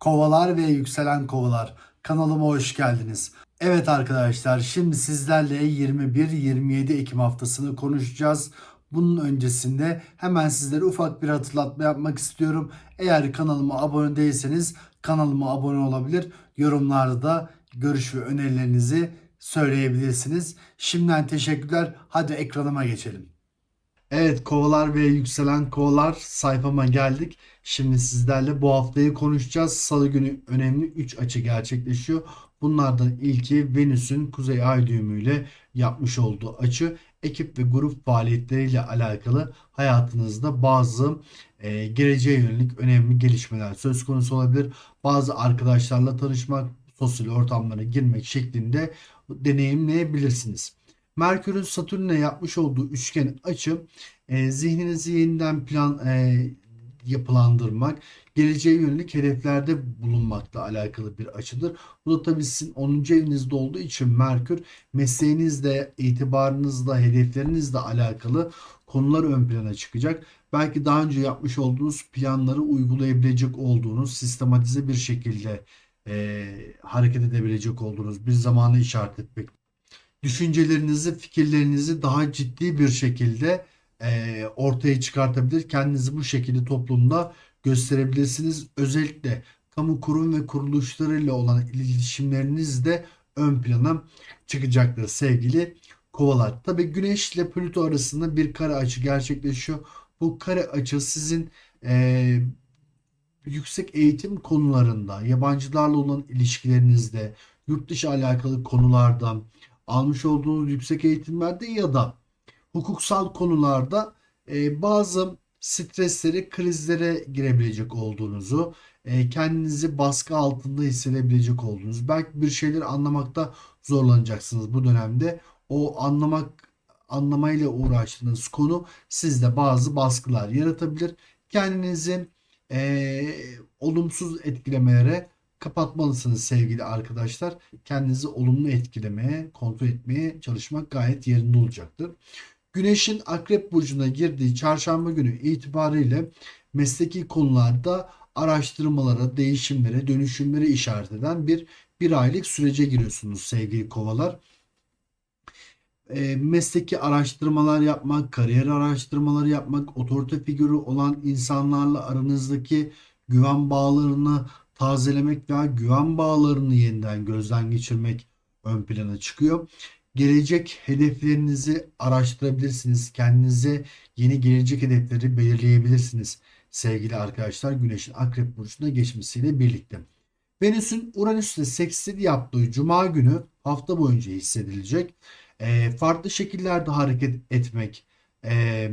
Kovalar ve yükselen kovalar kanalıma hoş geldiniz. Evet arkadaşlar şimdi sizlerle 21-27 Ekim haftasını konuşacağız. Bunun öncesinde hemen sizlere ufak bir hatırlatma yapmak istiyorum. Eğer kanalıma abone değilseniz kanalıma abone olabilir. Yorumlarda da görüş ve önerilerinizi söyleyebilirsiniz. Şimdiden teşekkürler. Hadi ekranıma geçelim. Evet kovalar ve yükselen kovalar sayfama geldik. Şimdi sizlerle bu haftayı konuşacağız. Salı günü önemli 3 açı gerçekleşiyor. Bunlardan ilki Venüs'ün kuzey ay düğümüyle yapmış olduğu açı. Ekip ve grup faaliyetleriyle alakalı hayatınızda bazı e, geleceğe yönelik önemli gelişmeler söz konusu olabilir. Bazı arkadaşlarla tanışmak, sosyal ortamlara girmek şeklinde deneyimleyebilirsiniz. Merkür'ün Satürn'e yapmış olduğu üçgen açı e, zihninizi yeniden plan e, yapılandırmak, geleceğe yönelik hedeflerde bulunmakla alakalı bir açıdır. Bu da tabii sizin 10. evinizde olduğu için Merkür mesleğinizle, itibarınızla, hedeflerinizle alakalı konular ön plana çıkacak. Belki daha önce yapmış olduğunuz planları uygulayabilecek olduğunuz, sistematize bir şekilde e, hareket edebilecek olduğunuz bir zamanı işaret etmek düşüncelerinizi, fikirlerinizi daha ciddi bir şekilde e, ortaya çıkartabilir. Kendinizi bu şekilde toplumda gösterebilirsiniz. Özellikle kamu kurum ve kuruluşlarıyla olan iletişimleriniz de ön plana çıkacaktır sevgili kovalar. Tabi Güneş ile Plüto arasında bir kare açı gerçekleşiyor. Bu kare açı sizin e, yüksek eğitim konularında, yabancılarla olan ilişkilerinizde, yurt dışı alakalı konularda, almış olduğunuz yüksek eğitimlerde ya da hukuksal konularda e, bazı stresleri, krizlere girebilecek olduğunuzu, e, kendinizi baskı altında hissedebilecek olduğunuz, belki bir şeyleri anlamakta zorlanacaksınız bu dönemde. O anlamak anlamayla uğraştığınız konu sizde bazı baskılar yaratabilir. Kendinizi e, olumsuz etkilemelere kapatmalısınız sevgili arkadaşlar. Kendinizi olumlu etkilemeye, kontrol etmeye çalışmak gayet yerinde olacaktır. Güneşin Akrep Burcu'na girdiği çarşamba günü itibariyle mesleki konularda araştırmalara, değişimlere, dönüşümlere işaret eden bir bir aylık sürece giriyorsunuz sevgili kovalar. E, mesleki araştırmalar yapmak, kariyer araştırmaları yapmak, otorite figürü olan insanlarla aranızdaki güven bağlarını tazelemek veya güven bağlarını yeniden gözden geçirmek ön plana çıkıyor. Gelecek hedeflerinizi araştırabilirsiniz. Kendinize yeni gelecek hedefleri belirleyebilirsiniz sevgili arkadaşlar Güneş'in Akrep Burcu'na geçmesiyle birlikte. Venüs'ün Uranüs'te sekstil yaptığı Cuma günü hafta boyunca hissedilecek. E, farklı şekillerde hareket etmek, e,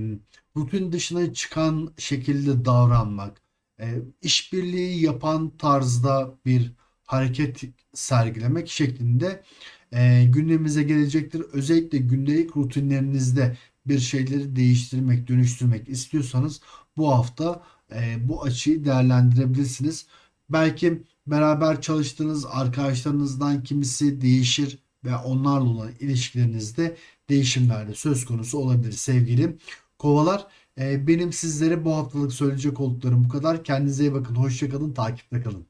rutin dışına çıkan şekilde davranmak, e, işbirliği yapan tarzda bir hareket sergilemek şeklinde e, gündemimize gelecektir. Özellikle gündelik rutinlerinizde bir şeyleri değiştirmek, dönüştürmek istiyorsanız bu hafta e, bu açıyı değerlendirebilirsiniz. Belki beraber çalıştığınız arkadaşlarınızdan kimisi değişir ve onlarla olan ilişkilerinizde değişimlerde söz konusu olabilir sevgili kovalar. Ee, benim sizlere bu haftalık söyleyecek olduklarım bu kadar. Kendinize iyi bakın. Hoşçakalın. Takipte kalın.